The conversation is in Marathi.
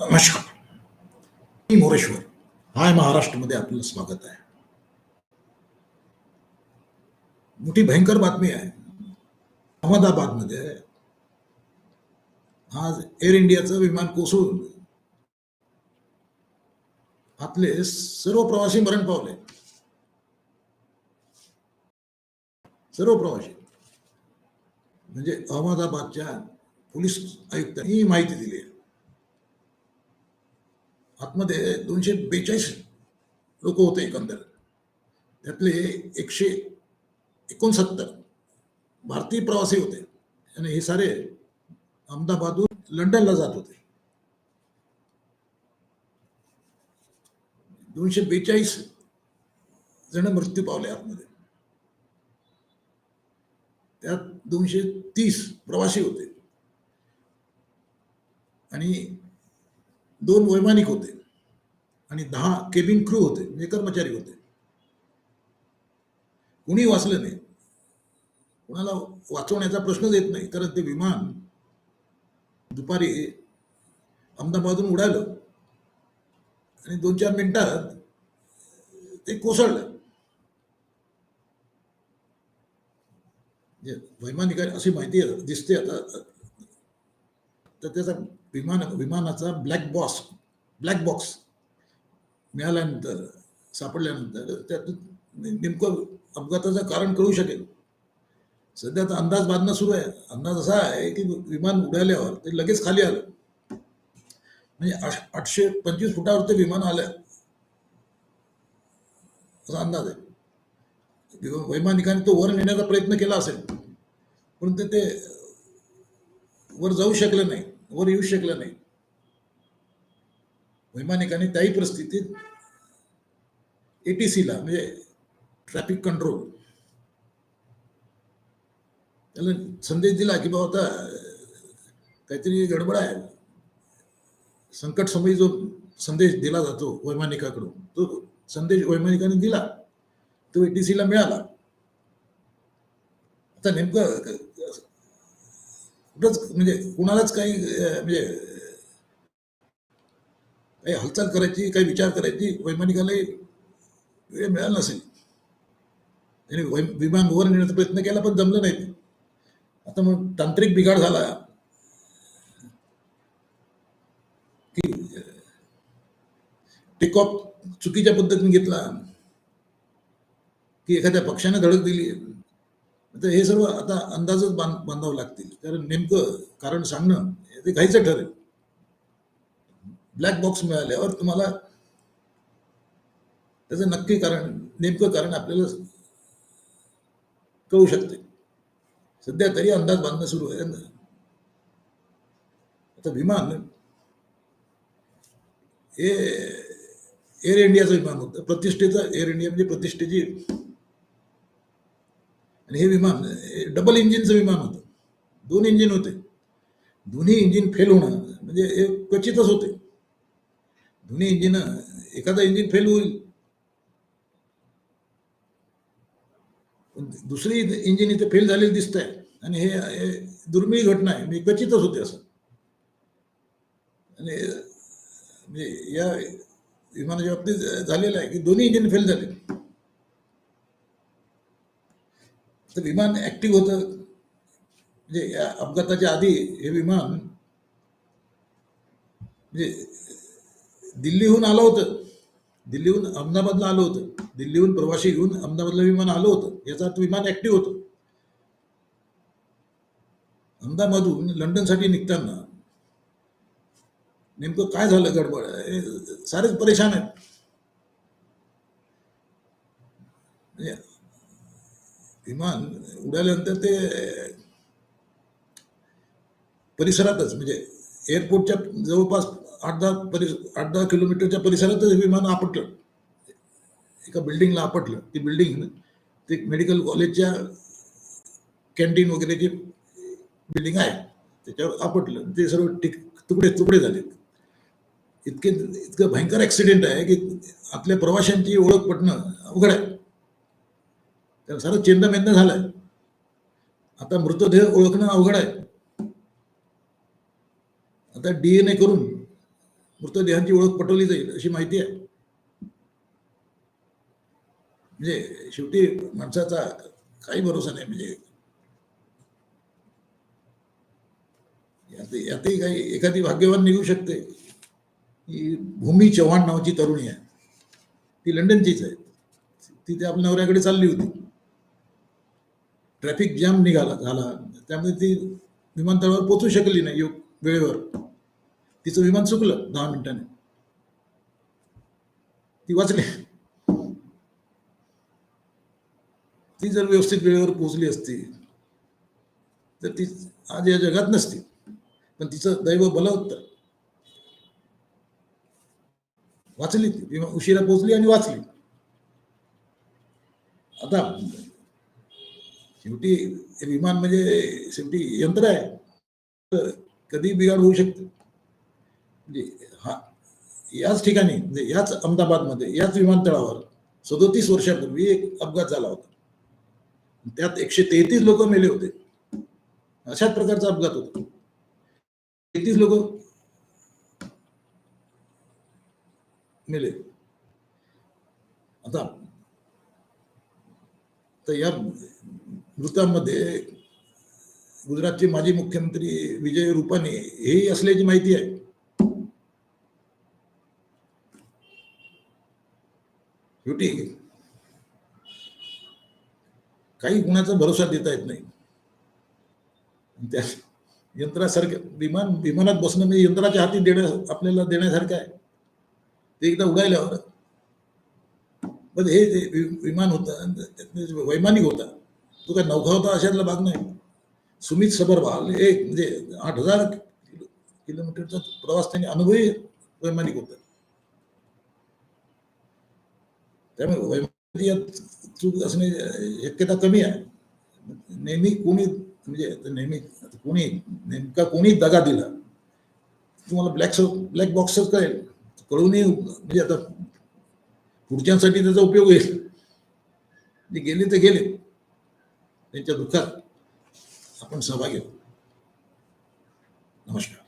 नमस्कार। मी मोरेश्वर. हाय महाराष्ट्रमध्ये आपलं स्वागत आहे. मोठी भयंकर बातमी आहे. अहमदाबादमध्ये आज एअर इंडियाचं विमान कोसळून आपले सर्व प्रवासी मरण पावले. सर्व प्रवासी. म्हणजे अहमदाबादच्या पोलीस आयुक्तांनी ही माहिती दिली आहे. आतमध्ये दोनशे बेचाळीस लोक होते एकंदर त्यातले एकशे एकोणसत्तर भारतीय प्रवासी होते. आणि हे सारे अहमदाबादहून लंडनला जात होते. दोनशे बेचाळीस जण मृत्यू पावले आतमध्ये. त्यात दोनशे तीस प्रवासी होते. आणि दोन वैमानिक होते आणि दहा केबिन क्रू होते म्हणजे कर्मचारी होते. कुणी वाचलं नाही. कुणाला वाचवण्याचा प्रश्नच येत नाही कारण ते विमान दुपारी अहमदाबादहून उडालं आणि दोन चार मिनिटात ते कोसळलं. म्हणजे अशी माहिती दिसते आता. तर त्याचा विमान विमानाचा ब्लॅक बॉक्स ब्लॅक बॉक्स मिळाल्यानंतर सापडल्यानंतर त्यात नेमकं अपघाताचं कारण कळू शकेल. सध्या तर अंदाज बांधणं सुरू आहे. अंदाज असा आहे की विमान उडाल्यावर ते लगेच खाली आलं. म्हणजे आठशे पंचवीस फुटावर ते विमान आलं. असा अंदाज आहे. किंवा वैमानिकांनी तो वर नेण्याचा प्रयत्न केला असेल. परंतु ते वर जाऊ शकले नाही. वर येऊ शकलं नाही. वैमानिकांनी त्याही परिस्थितीत एटीसीला म्हणजे ट्रॅफिक कंट्रोल त्याला संदेश दिला की बाबा आता काहीतरी गडबड आहे. संकट समयी जो संदेश दिला जातो वैमानिकाकडून तो संदेश वैमानिकाने दिला. तो एटीसीला मिळाला. आता नेमकं कुठंच म्हणजे कुणालाच काही म्हणजे काही हालचाल करायची काही विचार करायची वैमानिकालाही वेळ मिळाला नसेल. त्याने विमान वर नेण्याचा प्रयत्न केला पण जमलं नाही. आता मग तांत्रिक बिघाड झाला की टेक ऑफ चुकीच्या पद्धतीने घेतला की एखाद्या पक्षाने धडक दिली. तर हे सर्व आता अंदाजच बांध बांधावं लागतील. कारण नेमकं कारण सांगणं ते घाईचं ठरेल. ब्लॅक बॉक्स मिळाल्यावर तुम्हाला त्याचं नक्की कारण नेमकं कारण आपल्याला कळू शकते. सध्या तरी अंदाज बांधणं सुरू आहे. आता विमान हे एअर इंडियाचं विमान होतं. प्रतिष्ठेचं एअर इंडिया म्हणजे प्रतिष्ठेची आणि हे विमान डबल इंजिनचं विमान होतं. दोन इंजिन होते. दोन्ही इंजिन फेल होणं म्हणजे हे क्वचितच होते. दोन्ही इंजिन एखादा इंजिन फेल होईल. पण दुसरी इंजिन इथे फेल झालेली दिसत आहे आणि हे दुर्मिळ घटना आहे. मी क्वचितच होते असं. आणि म्हणजे या विमानाच्या बाबतीत झालेलं आहे की दोन्ही इंजिन फेल झाले. तर विमान ऍक्टिव्ह होतं. म्हणजे या अपघाताच्या आधी हे विमान म्हणजे दिल्लीहून आलं होतं. दिल्लीहून अहमदाबादला आलं होतं. दिल्लीहून प्रवासी घेऊन अहमदाबादला विमान आलं होतं. याचा अर्थ विमान ऍक्टिव्ह होतं. अहमदाबादहून लंडनसाठी निघताना नेमकं काय झालं गडबड? सारेच परेशान आहेत म्हणजे विमान उडाल्यानंतर ते परिसरातच म्हणजे एअरपोर्टच्या जवळपास आठ दहा परिस आठ दहा किलोमीटरच्या परिसरातच विमान आपटलं. एका बिल्डिंगला आपटलं. ती बिल्डिंग ते मेडिकल कॉलेजच्या कॅन्टीन वगैरेची बिल्डिंग आहे. त्याच्यावर आपटलं. ते सर्व टिक तुकडे तुकडे झाले. इतके इतकं भयंकर ॲक्सिडेंट आहे की आपल्या प्रवाशांची ओळख पटणं अवघड आहे. तर सारं चेंदामेंदा झालंय. आता मृतदेह ओळखणं अवघड आहे. आता डीएनए करून मृतदेहांची ओळख पटवली जाईल अशी माहिती आहे. म्हणजे शेवटी माणसाचा काही भरोसा नाही म्हणजे यातही काही एखादी भाग्यवान निघू शकते. की भूमी चव्हाण नावाची तरुणी आहे. ती लंडनचीच आहे. ती त्या आपल्या नवऱ्याकडे चालली होती. ट्रॅफिक जाम निघाला झाला. त्यामुळे ती विमानतळावर पोचू शकली नाही योग वेळेवर. तिचं विमान चुकलं दहा मिनिटाने. ती वाचली. ती जर व्यवस्थित वेळेवर पोहोचली असती तर ती आज या जगात नसती. पण तिचं दैव बलवत्तर. वाचली ती. विमान उशिरा पोहोचली आणि वाचली. आता शेवटी विमान म्हणजे शेवटी यंत्र आहे. तर कधी बिघाड होऊ शकते. म्हणजे हा याच ठिकाणी म्हणजे याच अहमदाबादमध्ये याच विमानतळावर सदोतीस वर्षापूर्वी एक अपघात झाला होता. त्यात एकशे तेहतीस लोक मेले होते. अशाच प्रकारचा अपघात होता. तेहतीस लोक मेले. आता तर या मृतांमध्ये गुजरातचे माजी मुख्यमंत्री विजय रुपानी हेही असल्याची माहिती आहे. शेवटी काही गुणाचा भरोसा देता येत नाही. त्या यंत्रासारख्या विमान विमानात बसणं म्हणजे यंत्राच्या हाती देणं आपल्याला देण्यासारखं आहे. ते एकदा उडायल्यावर पण हे जे विमान होतं वैमानिक होता तो काय नौका होता अशातला भाग नाही. सुमित सबरवाल एक म्हणजे आठ हजार किलो किलोमीटरचा प्रवास त्यांनी अनुभवी वैमानिक होता. त्यामुळे वैमानिक यात चूक असणे शक्यता कमी आहे. नेहमी कोणी म्हणजे नेहमी कोणी नेमका कोणी दगा दिला तुम्हाला ब्लॅक ब्लॅक बॉक्सच कळेल. कळूनही म्हणजे आता पुढच्यांसाठी त्याचा उपयोग होईल. गेले ते गेले. त्यांच्या दुःखात आपण सहभागी नमस्कार.